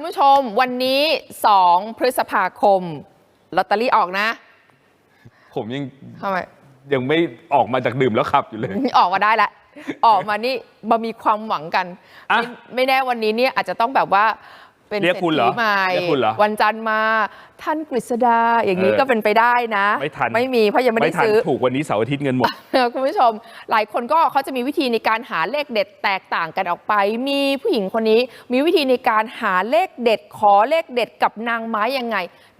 คุณผู้ชมวันนี้ 2 พฤษภาคมลอตเตอรี่ออกนะผมยังทำไมยังไม่ออกมาจากดื่มแล้วขับอยู่เลย ออกมาได้ละออกมานี่มามีความหวังกัน อะ ไม่ไม่แน่วันนี้เนี่ยอาจจะต้องแบบว่า เป็นเรียกคุณเหรอศษฐีใหม่เรียกคุณเหรอวันจันทร์มาท่านกฤษดาอย่างนี้เออก็เป็นไปได้นะไม่ทันไม่มีเพราะยังไม่ได้ทันซื้อ ถูกวันนี้เสาร์อาทิตย์เงินหมดคุณผู้ชม หลายคนก็เขาจะมีวิธีในการหาเลขเด็ดแตกต่างกันออกไป มีผู้หญิงคนนี้มีวิธีในการหาเลขเด็ดขอเลขเด็ดกับนางไม้ยังไง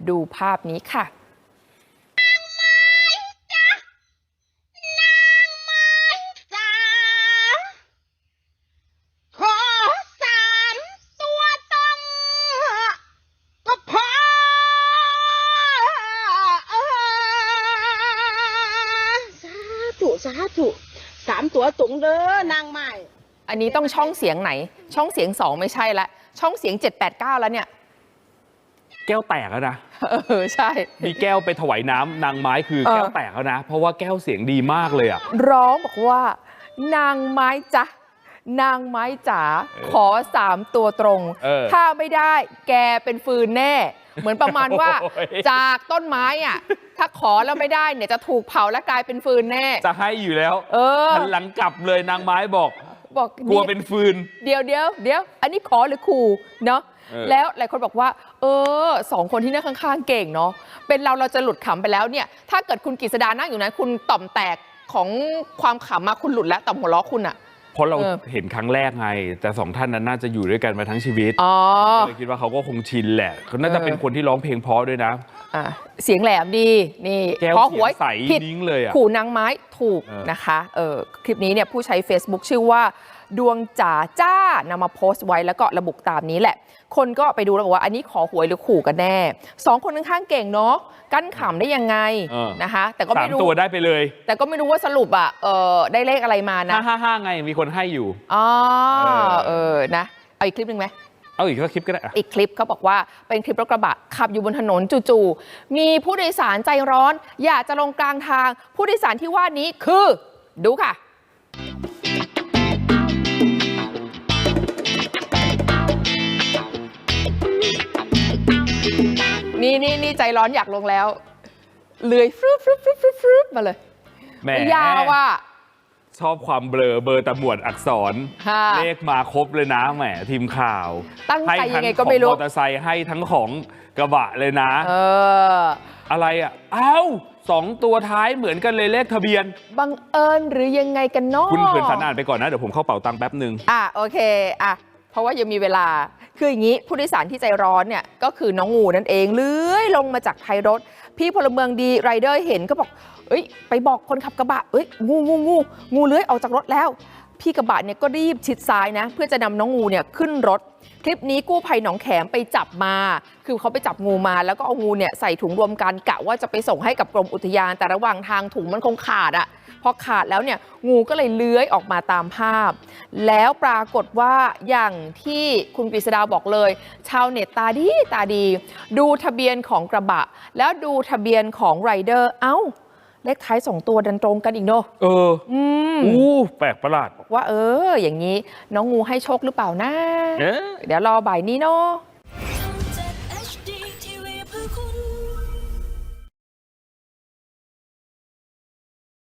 ดูภาพนี้ค่ะ สาธุสามตัวตรงเด้อนางใหม่อันนี้ต้องช่องเสียงไหน ช่องเสียง2ไม่ใช่ละ ช่องเสียง 789 แล้วเนี่ย แก้วแตกแล้วนะ เออ ใช่ มีแก้วไปถวายน้ำนางไม้คือเออแก้วแตกแล้วนะ เพราะว่าแก้วเสียงดีมากเลยอะ ร้องบอกว่า นางไม้จ๊ะนางไม้จ๋าเออขอสามตัวตรง เออ ถ้าไม่ได้แกเป็นฟืนแน่ เหมือนประมาณว่าโอ้ยจากต้นไม้อะถ้าขอแล้วไม่ได้เนี่ยจะถูกเผาและกลายเป็นฟืนแน่ จะให้อยู่แล้ว เออหันหลังกลับเลยนางไม้บอกบอกกลัวเป็นฟืน เดี๋ยวเดี๋ยวเดี๋ยวอันนี้ขอหรือขู่เนาะเออแล้วหลายคนบอกว่า เออสองคนที่นั่งข้างๆเก่งเนาะเป็นเราเราจะหลุดขำไปแล้วเนี่ย ถ้าเกิดคุณกฤษดานั่งอยู่นั้นคุณต่อมแตกของความขำมาคุณหลุดแล้วต่อมหัวเราะคุณอะเพ ราะเราเออเห็นครั้งแรกไง แต่สองท่านนั้นน่าจะอยู่ด้วยกันมาทั้งชีวิตอ๋อก็เลยคิดว่าเขาก็คงชินแหละเขาน่าจะเออเป็นคนที่ร้องเพลงเพราะด้วยนะอะเสียงแหลมดีนี่แก้วขอเสีหวยยงใสผิดนิ้งเลยอะขู่นางไม้ถูกเออนะคะเออคลิปนี้เนี่ยผู้ใช้ Facebook ชื่อว่า ดวงจ๋าจ้านำมาโพสต์ไว้แล้วก็ระบุตามนี้แหละ คนก็ไปดูแล้วบอกว่าอันนี้ขอหวยหรือขู่กันแน่สองคนข้างๆเก่งเนาะกั้นขำได้ยังไงเออ นะคะ แต่ก็สาไม่มรู้ตัวได้ไปเลยแต่ก็ไม่รู้ว่าสรุปอะเออได้เลขอะไรมานะห้าห้าห้าไงมีคนให้อยู่ อ๋อเออเออนะเอาอีกคลิปหนึ่งไหม เอาอีกสักคลิปก็ได้อะอีกคลิปเขาบอกว่าเป็นคลิปรถกระบะขับอยู่บนถนนจู่ๆมีผู้โดยสารใจร้อน อยากจะลงกลางทาง ผู้โดยสารที่ว่านี้คือ ดูค่ะ นี่นี่นี่ใจร้อนอยากลงแล้ว เลื้อยฟรึบฟรึบฟรึบฟรึบฟรึบมาเลยแหมยาวอะ ชอบความเบลอเบอร์ตะหมวดอักษร ค่ะ เลขมาครบเลยนะแหมทีมข่าวตั้งใจให้ยังไงทั้ก็ไม่รู้ ของมอเตอร์ไซค์ให้ทั้งของกระบะเลยนะ เออ อะไรอะ เอ้าสองตัวท้ายเหมือนกันเลยเลขทะเบียน บังเอิญหรือยังไงกันเนาะคุณเพื่อนสันอ่านไปก่อนนะ เดี๋ยวผมเข้าเป่าตังค์แป๊บหนึ่ง อะโอเค อะ เพราะว่ายังมีเวลา คืออย่างนี้ผู้โดยสารที่ใจร้อนเนี่ยก็คือน้องงูนั่นเองเลื้อยลงมาจากท้ายรถ พี่พลเมืองดีไรเดอร์เห็นก็บอก เอ้ย ไปบอกคนขับกระบะ เอ้ยงูงูงูงูเลื้อยออกจากรถแล้ว พี่กระบะเนี่ยก็รีบชิดซ้ายนะ เพื่อจะนำน้องงูเนี่ยขึ้นรถ คลิปนี้กู้ภัยหนองแขมไปจับมา คือเขาไปจับงูมา แล้วก็เอางูเนี่ยใส่ถุงรวมกันกะว่าจะไปส่งให้กับกรมอุทยาน แต่ระหว่างทางถุงมันคงขาดอะพอขาดแล้วเนี่ยงูก็เลยเลื้อยออกมาตามภาพ แล้วปรากฏว่าอย่างที่คุณกฤษดาบอกเลย ชาวเน็ตตาดีตาดี ดูทะเบียนของกระบะ แล้วดูทะเบียนของไรเดอร์เอ้า เลขท้ายสองตัวดันตรงกันอีกเนอะเออ อืมอู้แปลกประหลาด ว่าเออ อย่างนี้ น้องงูให้โชคหรือเปล่านะ เอ๊ะ เดี๋ยวรอบ่ายนี้เนาะ